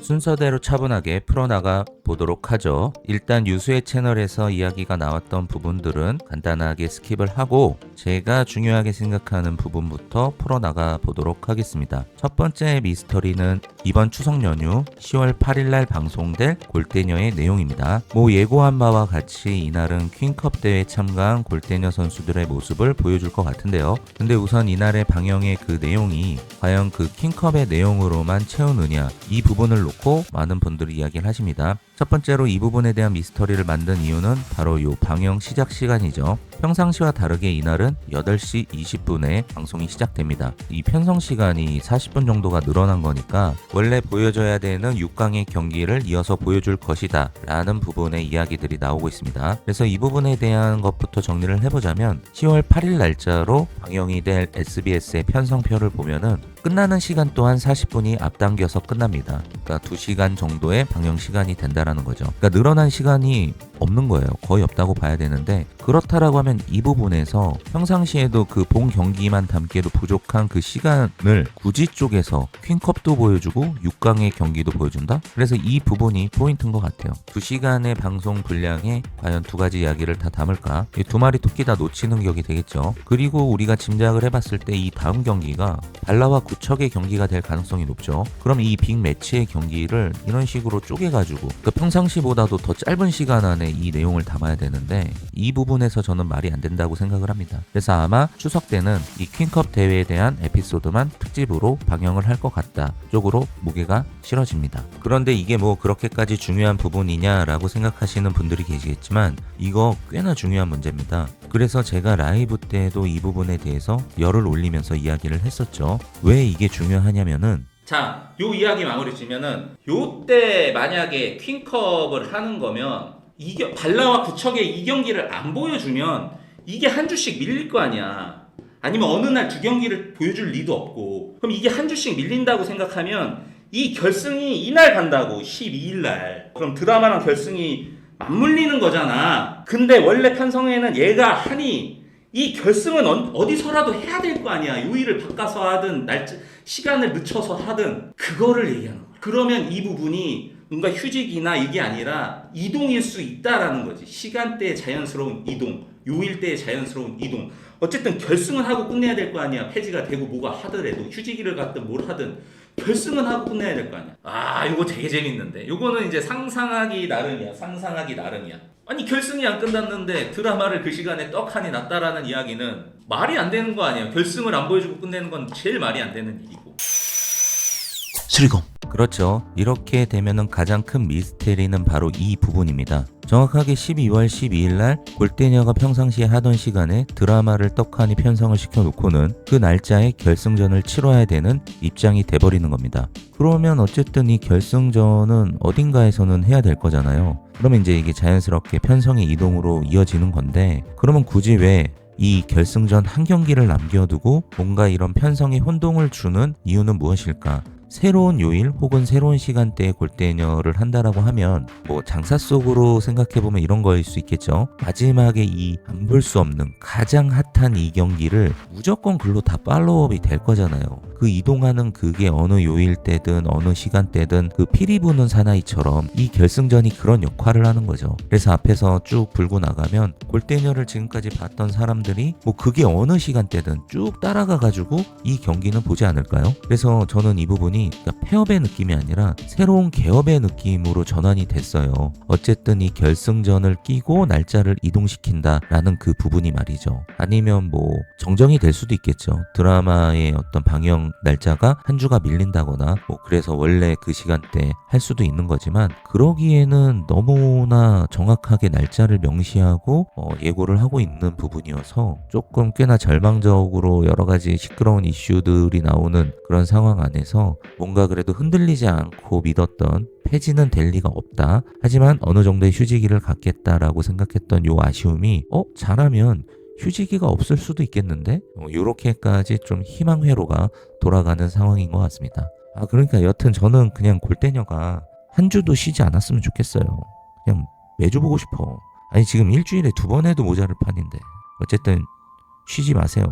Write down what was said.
순서대로 차분하게 풀어나가 보도록 하죠. 일단 유수의 채널에서 이야기가 나왔던 부분들은 간단하게 스킵을 하고 제가 중요하게 생각하는 부분부터 풀어나가 보도록 하겠습니다. 첫 번째 미스터리는 이번 추석 연휴 10월 8일날 방송될 골대녀의 내용입니다. 뭐 예고한 바와 같이 이날은 퀸컵 대회 참가한 골대녀 선수들의 모습을 보여줄 것 같은데요. 근데 우선 이날의 방영의 그 내용이 과연 그 킹컵의 내용으로만 채우느냐 이 부분을 놓고 많은 분들이 이야기를 하십니다. 첫 번째로 이 부분에 대한 미스터리를 만든 이유는 바로 요 방영 시작 시간이죠. 평상시와 다르게 이날은 8시 20분에 방송이 시작됩니다. 이 편성 시간이 40분 정도가 늘어난 거니까 원래 보여줘야 되는 6강의 경기를 이어서 보여줄 것이다 라는 부분의 이야기들이 나오고 있습니다. 그래서 이 부분에 대한 것부터 정리를 해보자면 10월 8일 날짜로 방영이 될 SBS의 편성표를 보면은 끝나는 시간 또한 40분이 앞당겨서 끝납니다. 그러니까 2시간 정도의 방영 시간이 된다 라는 거죠. 그러니까 늘어난 시간이 없는 거예요. 거의 없다고 봐야 되는데 그렇다라고 하면 이 부분에서 평상시에도 그 본 경기만 담기에도 부족한 그 시간을 굳이 쪽에서 퀸컵도 보여주고 6강의 경기도 보여준다? 그래서 이 부분이 포인트인 것 같아요. 2시간의 방송 분량에 과연 두 가지 이야기를 다 담을까? 이 두 마리 토끼 다 놓치는 격이 되겠죠. 그리고 우리가 짐작을 해봤을 때 이 다음 경기가 발라와 구척의 경기가 될 가능성이 높죠. 그럼 이 빅 매치의 경기를 이런 식으로 쪼개가지고 그 평상시보다도 더 짧은 시간 안에 이 내용을 담아야 되는데 이 부분에서 저는 말이 안 된다고 생각을 합니다. 그래서 아마 추석 때는 이 퀸컵 대회에 대한 에피소드만 특집으로 방영을 할 것 같다 쪽으로 무게가 실어집니다. 그런데 이게 뭐 그렇게까지 중요한 부분이냐라고 생각하시는 분들이 계시겠지만 이거 꽤나 중요한 문제입니다. 그래서 제가 라이브 때도 이 부분에 대해서 열을 올리면서 이야기를 했었죠. 왜 이게 중요하냐면은 자, 요 이야기 마무리 지면은 요때 만약에 퀸컵을 하는 거면 이겨 발라와 구척의 이 경기를 안 보여주면 이게 한 주씩 밀릴 거 아니야. 아니면 어느 날 두 경기를 보여줄 리도 없고 그럼 이게 한 주씩 밀린다고 생각하면 이 결승이 이날 간다고 12일 날 그럼 드라마랑 결승이 맞물리는 거잖아. 근데 원래 편성에는 얘가 하니 이 결승은 어- 어디서라도 해야 될 거 아니야. 요일을 바꿔서 하든 날짜 시간을 늦춰서 하든 그거를 얘기하는 거야. 그러면 이 부분이 뭔가 휴직이나 이게 아니라 이동일 수 있다라는 거지. 시간대의 자연스러운 이동, 요일대의 자연스러운 이동. 어쨌든 결승은 하고 끝내야 될 거 아니야. 폐지가 되고 뭐가 하더라도 휴직일을 갖든 뭘 하든 결승은 하고 끝내야 될 거 아니야. 아, 이거 되게 재밌는데. 요거는 이제 상상하기 나름이야. 상상하기 나름이야. 아니 결승이 안 끝났는데 드라마를 그 시간에 떡하니 났다라는 이야기는 말이 안 되는 거 아니에요. 결승을 안 보여주고 끝내는 건 제일 말이 안 되는 일이고. 수리검 그렇죠. 이렇게 되면은 가장 큰 미스테리는 바로 이 부분입니다. 정확하게 12월 12일 날 골대녀가 평상시에 하던 시간에 드라마를 떡하니 편성을 시켜놓고는 그 날짜에 결승전을 치러야 되는 입장이 돼버리는 겁니다. 그러면 어쨌든 이 결승전은 어딘가에서는 해야 될 거잖아요. 그러면 이제 이게 자연스럽게 편성의 이동으로 이어지는 건데 그러면 굳이 왜 이 결승전 한 경기를 남겨두고 뭔가 이런 편성에 혼동을 주는 이유는 무엇일까? 새로운 요일 혹은 새로운 시간대에 골대녀를 한다라고 하면 뭐 장사 속으로 생각해 보면 이런 거일 수 있겠죠. 마지막에 이 안 볼 수 없는 가장 핫한 이 경기를 무조건 글로 다 팔로우업이 될 거잖아요. 그 이동하는 그게 어느 요일 때든 어느 시간대든 그 피리 부는 사나이처럼 이 결승전이 그런 역할을 하는 거죠. 그래서 앞에서 쭉 불고 나가면 골대녀를 지금까지 봤던 사람들이 뭐 그게 어느 시간대든 쭉 따라가 가지고 이 경기는 보지 않을까요? 그래서 저는 이 부분이 그러니까 폐업의 느낌이 아니라 새로운 개업의 느낌으로 전환이 됐어요. 어쨌든 이 결승전을 끼고 날짜를 이동시킨다라는 그 부분이 말이죠. 아니면 뭐 정정이 될 수도 있겠죠. 드라마의 어떤 방영 날짜가 한 주가 밀린다거나 뭐 그래서 원래 그 시간대 할 수도 있는 거지만 그러기에는 너무나 정확하게 날짜를 명시하고 어, 예고를 하고 있는 부분이어서 조금 꽤나 절망적으로 여러 가지 시끄러운 이슈들이 나오는 그런 상황 안에서 뭔가 그래도 흔들리지 않고 믿었던 폐지는 될 리가 없다. 하지만 어느 정도의 휴지기를 갖겠다라고 생각했던 요 아쉬움이 어 잘하면 휴지기가 없을 수도 있겠는데 어, 요렇게까지 좀 희망 회로가 돌아가는 상황인 것 같습니다. 아 그러니까 여튼 저는 그냥 골대녀가 한 주도 쉬지 않았으면 좋겠어요. 그냥 매주 보고 싶어. 아니 지금 일주일에 두 번 해도 모자를 판인데 어쨌든 쉬지 마세요.